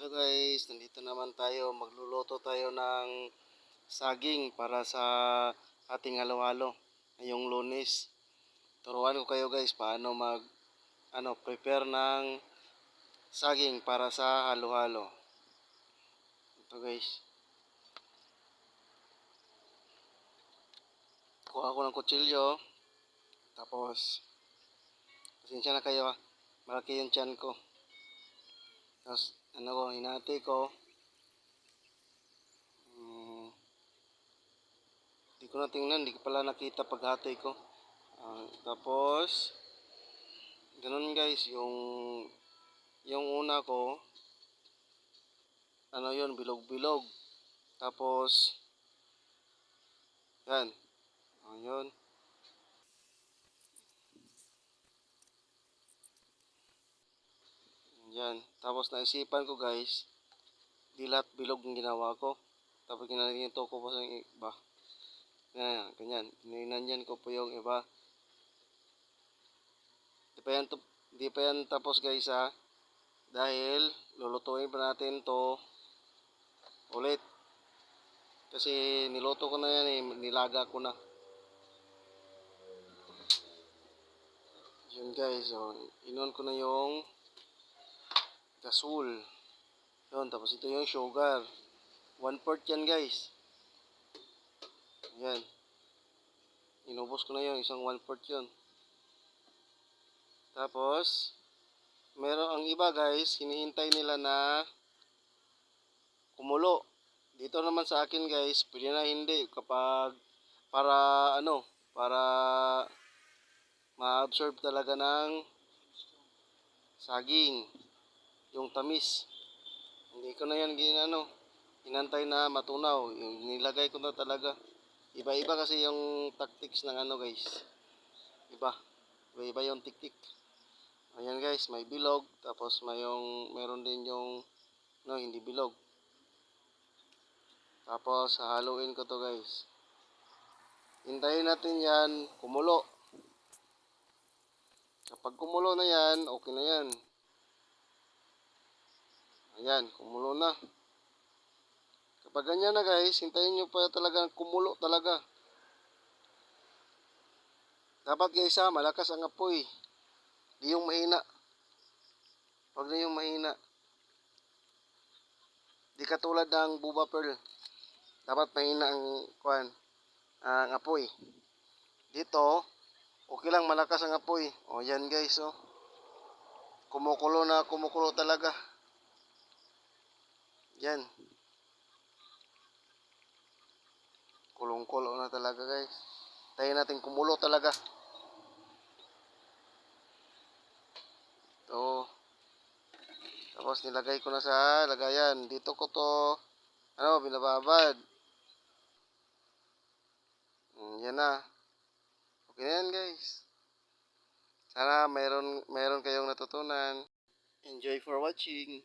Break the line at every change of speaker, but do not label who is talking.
Hello guys, nandito naman tayo. Magluluto tayo ng saging para sa ating halo-halo ngayong lunes. Turuan ko kayo guys paano mag ano, prepare ng saging para sa halo-halo. Ito guys. Kuha ko ng kutsilyo. Tapos, pasensya na kayo ha. Malaki yung tiyan ko. Tapos, ano ko, hinati ko. Hmm, di ko na tingnan, di ko pala nakita paghati ko. Ah, tapos, ganun guys, yung, yung una ko, ano yun, bilog-bilog. Tapos, yan. Oh, Yan. Tapos naisipan ko guys, di lahat bilog yung ginawa ko. Tapos ginanito ko pa sa iba. Yan, ganyan. Ninanyan ko po yung iba. Di pa yan, di pa yan tapos guys ha. Dahil lulutuin pa natin to ulit. Kasi niluto ko na yan eh, nilaga ko na. Yun guys, oh, inon ko na yung gasol. Yun, tapos ito yung sugar. One part yan guys. Yan. Inubos ko na yun, isang one part yun. Tapos, meron ang iba guys, hinihintay nila na kumulo. Dito naman sa akin guys, pwede na hindi kapag para ano, para ma-absorb talaga ng saging yung tamis. Hindi ko na yan ginano. Inantay na matunaw. Yung nilagay ko na talaga. Iba-iba kasi yung tactics ng ano guys. Iba. Iba-iba yung tiktik. Ayan guys, may bilog. Tapos may yung, meron din yung no, hindi bilog. Tapos hahaluin ko to guys. Hintayin natin yan kumulo. Kapag kumulo na yan, okay na yan. Ayan, kumulo na. Kapag ganyan na guys, hintayin nyo pa talaga kumulo talaga. Dapat guys ha, malakas ang apoy. Di yung mahina. Huwag na yung mahina. Di katulad ng buba pearl. Dapat mahina ang kuan, ang apoy. Dito, okay lang malakas ang apoy. O yan guys oh. Kumukulo na kumukulo talaga. Yan. Kulong-kulo na talaga guys. Tayo natin kumulo talaga. Ito. Tapos nilagay ko na sa lagayan. Dito ko to ano, binababad. Mm, yan na. Okay na yan guys. Sana mayroon, mayroon kayong natutunan. Enjoy for watching.